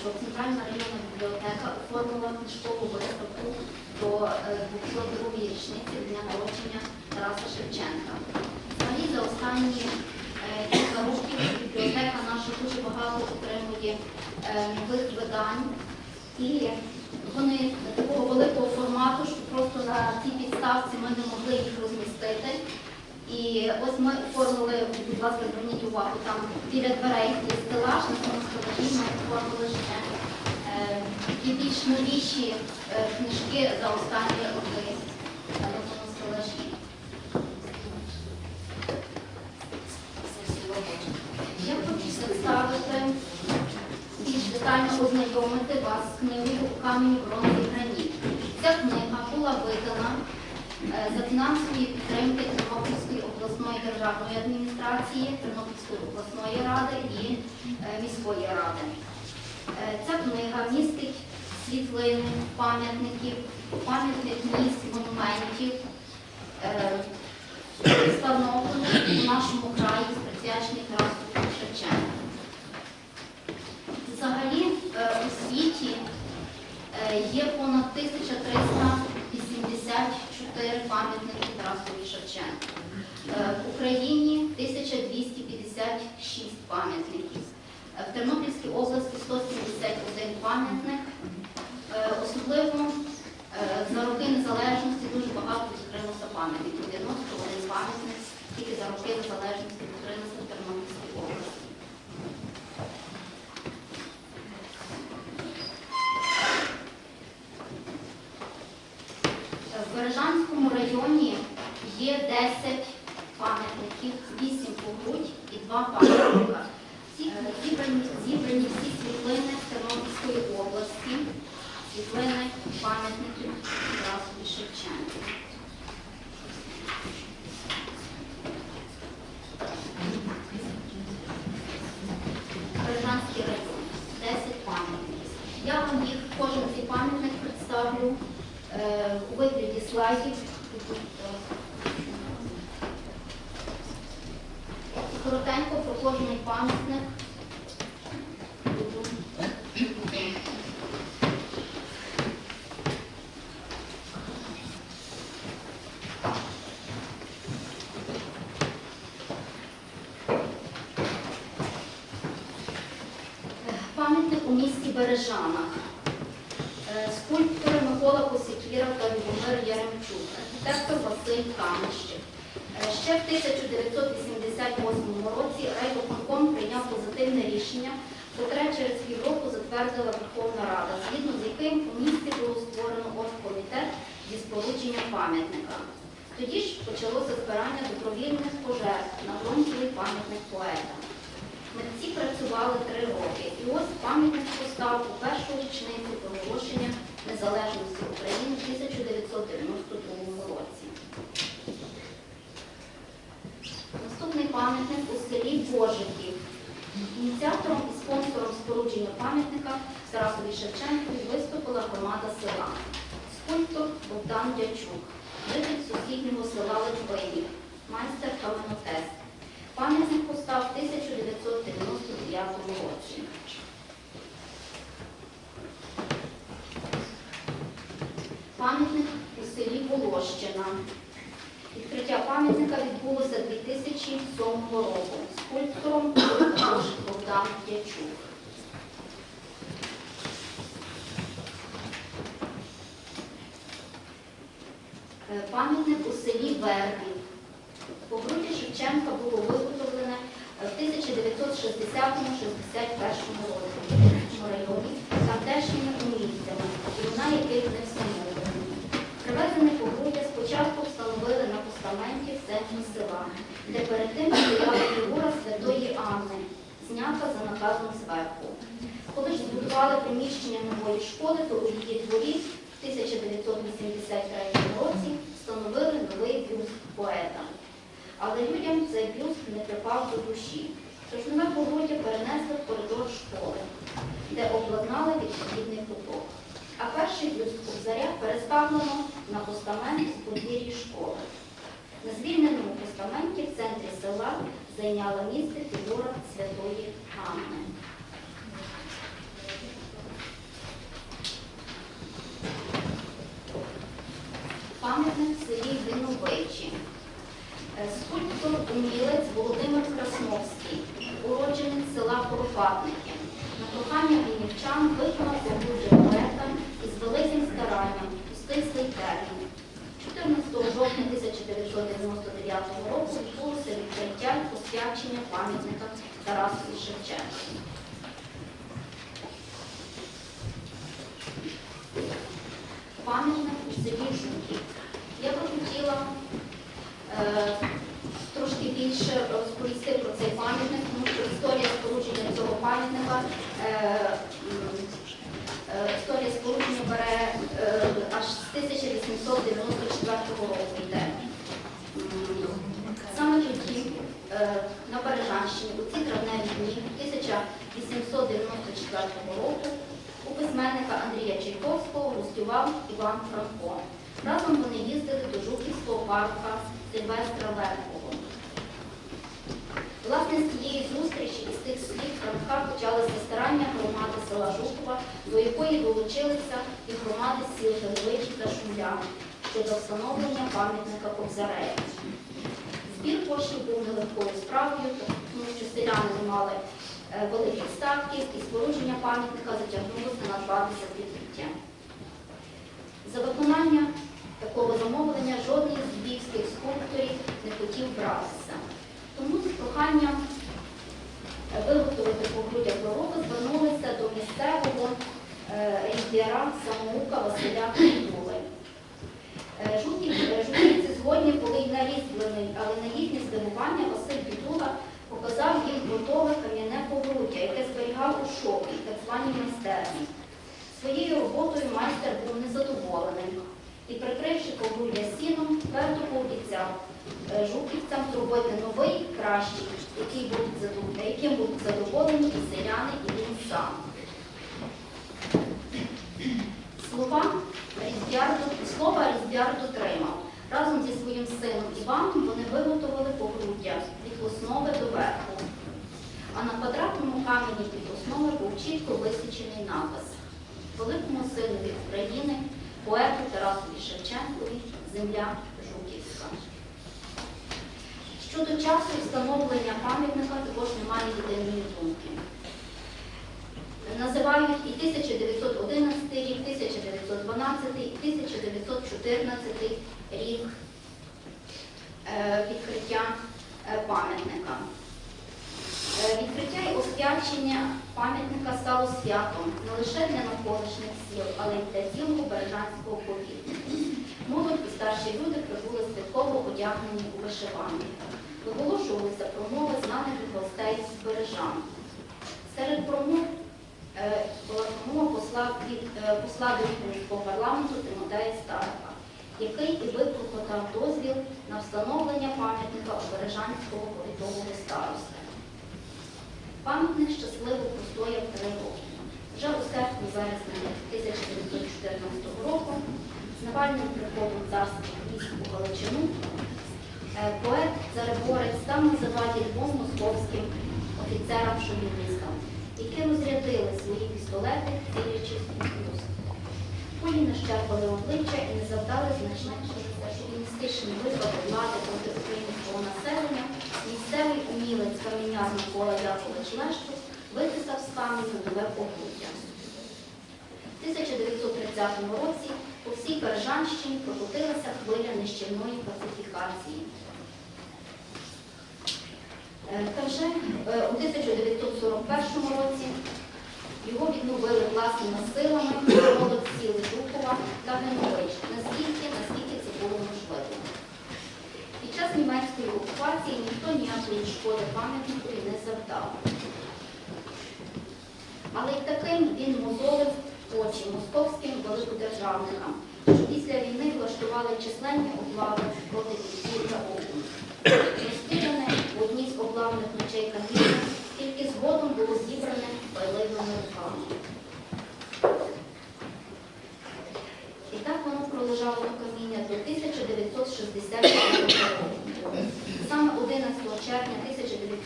що Центральна районна бібліотека оформила книжкову виставку до е, 202 річниці дня народження Тараса Шевченка. Взагалі за останні е, кілька років бібліотека наша дуже багато отримує е, нових видань. І вони такого великого формату, що просто на цій підставці ми не могли їх розмістити. І ось ми оформили, будь ласка, зверніть увагу, там біля дверей є стелаж, на цьому стелажі ми оформили ще е, і більш новіші е, книжки за останні роки на цьому стелажі. Я хочу представити більш детально ознайомити вас з книгою «Камінь, бронзи і граніт». Ця книга була видана за фінансової підтримки Тернопільської обласної державної адміністрації, Тернопільської обласної ради і е, міської ради. Е, Ця книга містить світлини, пам'ятників, пам'ятних місць, монументів, е, встановлених у нашому краї присвячених Тарасу Шевченку. Взагалі е, у світі е, є понад 1384 пам'ятники Тарасові Шевченку. Е, В Україні 1256 пам'ятників. Е, В Тернопільській області 171 пам'ятник. Е, Особливо е, за роки незалежності дуже багато відкрилося пам'ятників. 91 пам'ятник тільки за роки незалежності відкрилося в Тернопільській області. В Бережанському районі є 10 пам'ятників, 8 по грудь і 2 пам'ятника. Е, зібрані всі світлини Тернопільської області, світлини пам'ятників Тарасові Шевченку. Бережанський район, 10 пам'ятників. Я вам їх, кожен цей пам'ятник представлю е, у вигляді слайдів. Коротенько про кожний пам'ятник. Буду- Е, Пам'ятник у місті Бережанах. Е, Скульптори Микола Косикіра та Любомир Яремчук, архітектор Василь Камищик. Е, Ще в 1988 році райвиконком прийняв позитивне рішення, котре через півроку затвердила Верховна Рада, згідно з яким у місті було створено оргкомітет зі спорудженням пам'ятника. Тоді ж почалося збирання добровільних пожертв на бронзовий пам'ятник поета. Митці працювали три роки, ось пам'ятник постав у першу річницю проголошення незалежності України в 1992 році. Наступний пам'ятник у селі Божиків. Ініціатором і спонсором спорудження пам'ятника Тарасові Шевченкові виступила громада села. Скульптор Богдан Дячук, житель сусіднього села Литвинів, майстер каменотес. Пам'ятник постав в 1999 році. Пам'ятник у селі Волощина. Відкриття пам'ятника відбулося 2007 року. Скульптором також Богдан Дячук. Е, Пам'ятник у селі Вербів. Погруддя Шевченка було виготовлене е, в 1960-61 році в Київському районі тамтешніми умільцями, імена яких не встановлені. Привезене погруддя спочатку встановили на постаменті в центрі села, де перед тим стояла фігура святої Анни, знята за наказом зверху. Коли ж збудували приміщення нової школи, то у її дворі в 1983 році встановили новий бюст поета. Але людям цей бюст не припав до душі. Тож нове погруддя перенесли в коридор школи, де обладнали відповідний куток. А перший бюст Кобзаря переставлено на постамент у подвір'ї школи. На звільненому постаменті в центрі села зайняла місце фігура святої Анни. скульптор умілець Володимир Красновський, уродженець села Коропатники. На прохання війнівчан виконав подружжя поета із великим старанням у стислий термін. 14 жовтня 1999 року відбулося відкриття і посвячення пам'ятника Тарасові Шевченку. Пам'ятник у селі Жуків. Я би хотіла е, трошки більше розповісти про цей пам'ятник, тому що історія спорудження цього пам'ятника, е, м, е, історія спорудження бере е, аж з 1894 року йде. М, Саме тоді е, на Бережанщині у ці травневі дні 1894 року у письменника Андрія Чайковського гостював Іван Франко. Разом вони їздили до Жуківського парка Сильвестра Верхового. Власне, з цієї зустрічі і з тих слів Франка почалися старання громади села Жукова, до якої долучилися і громади сіл Гелевичі та Шумляни щодо встановлення пам'ятника Кобзарея. Збір коштів був нелегкою справою, тому що селяни мали е, великих статків і спорудження пам'ятника затягнулося на два десятиліття. За виконання такого замовлення жодний з львівських скульпторів не хотів братися. Тому з проханням е, виготовити по грудях дороги звернулися до місцевого е, різдвяра самоука Василя роботою майстер був незадоволений і, прикривши погруддя сіном, твердо пообіцяв е, жуківцям зробити новий, кращий, який будуть яким будуть задоволені і селяни, і він сам. Слова Різдвяр дотримав. Разом зі своїм сином Іваном вони виготовили погруддя від основи до верху. А на квадратному камені під основи був чітко висічений напис Великому синові України, поету Тарасові Шевченкові, земля Жуківська. Щодо часу і встановлення пам'ятника також немає єдиної думки. Називають і 1911 рік, 1912, і 1914 рік е, відкриття е, пам'ятника. Освячення пам'ятника стало святом не лише для навколишніх сіл, але й для цілого бережанського повітря. Молодь і старші люди прибули святково одягнені у вишиванки. Виголошувалися промови знаних гостей з бережан. Серед промов е, була промова посла, від, е, посла до Рівненського парламенту Тимотея Старка, який і викликав дозвіл на встановлення пам'ятника у Бережанського повітового старости. Пам'ятник щасливо простояв три роки. Вже у серпні-вересні 1914 року з Навальним приходом царських військ Галичину е, поет Цареборець став на заваді двом московським офіцерам-шовіністам, які розрядили свої пістолети, цілячись у плюс. Кулі не щерпали обличчя і не завдали значних шовіністичних випадок влади проти українського населення. Місцевий умілець каменяр Микола Якович Лещус витисав з каменю нове погруддя. В 1930 році по всій Бережанщині прокотилася хвиля нищівної пацифікації. Е, Та вже е, у 1941 році його відновили власними силами молодь сіли Жукова та Генович, наскільки, наскільки це було можливо. Під час німецької окупації ніхто ніякої шкоди пам'ятнику не завдав. Але й таким він мозолив очі московським великодержавникам, що після війни влаштували численні облави проти військів та округ. Розстріляне в одній з облавних ночей каміння, тільки згодом було зібране байливими руками. І так воно пролежало до каміння до 1967 року. Саме 11 червня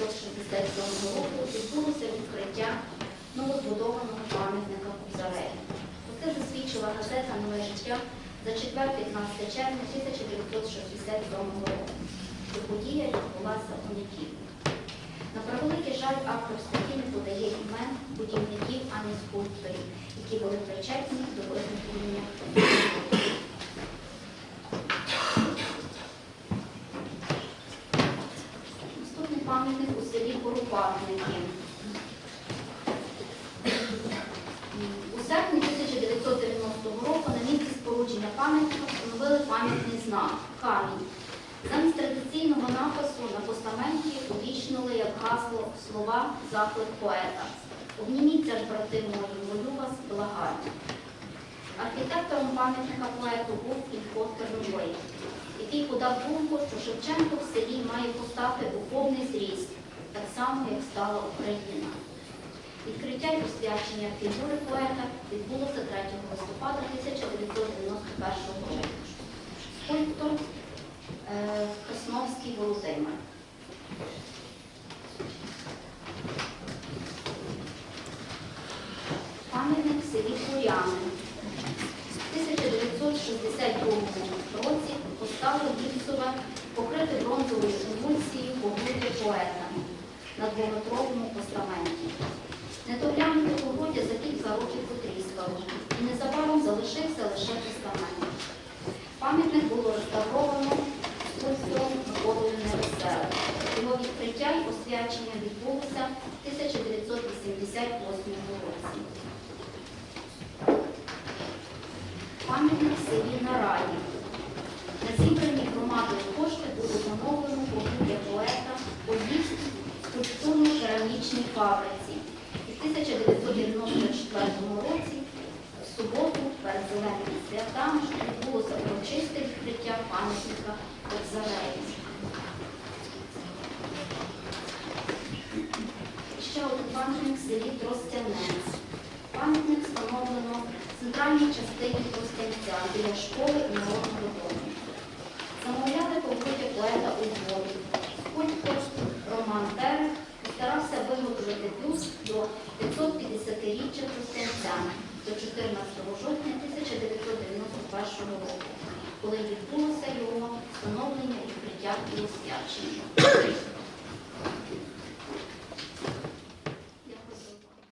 1967 року відбулося відкриття новозбудованого пам'ятника Кобзарею. Про це засвідчила газета Нове життя за четвер 15 червня 1967 року. що подія відбулася у неділю. На превеликий жаль, автор статті не подає імен будівників, а не скульпторів, які були причетні до виготовлення. Наступний пам'ятник у селі У серпні 1990 року на місці спорудження пам'ятника встановили пам'ятний знак камінь. Замість традиційного напису на постаменті увічнили як гасло слова заклик поета. Обніміться ж, брати мої, молю вас, благаю. Архітектором пам'ятника поету був Ілько Терновий, який подав думку, що Шевченко в селі має постати у повний зріст, так само, як стала Україна. Відкриття і посвячення фігури поета відбулося 3 листопада 1991 року. Скульптор е, Красновський Володимир. Пам'ятник в селі Куряни. В 1962 році поставив гіпсове покрите бронзовою емульсією погруддя поета на двометровому постаменті. Недоглянуте погодя за кілька років потріскало, і незабаром залишився лише постамент. Пам'ятник було реставровано скульптором Миколою Невеселим. Його відкриття і освячення відбулося в 1988 році. Пам'ятник в селі Нараді. На зібрані громадою кошти було замовлено погруддя поета у Львівській скульптурно-керамічній фабриці. І в 1994 році, в суботу, перед зеленими святами, відбулося урочисте відкриття пам'ятника Кобзареї. Ще один пам'ятник в селі Тростянець. Пам'ятник встановлено в центральній частині Тростянця біля школи і народного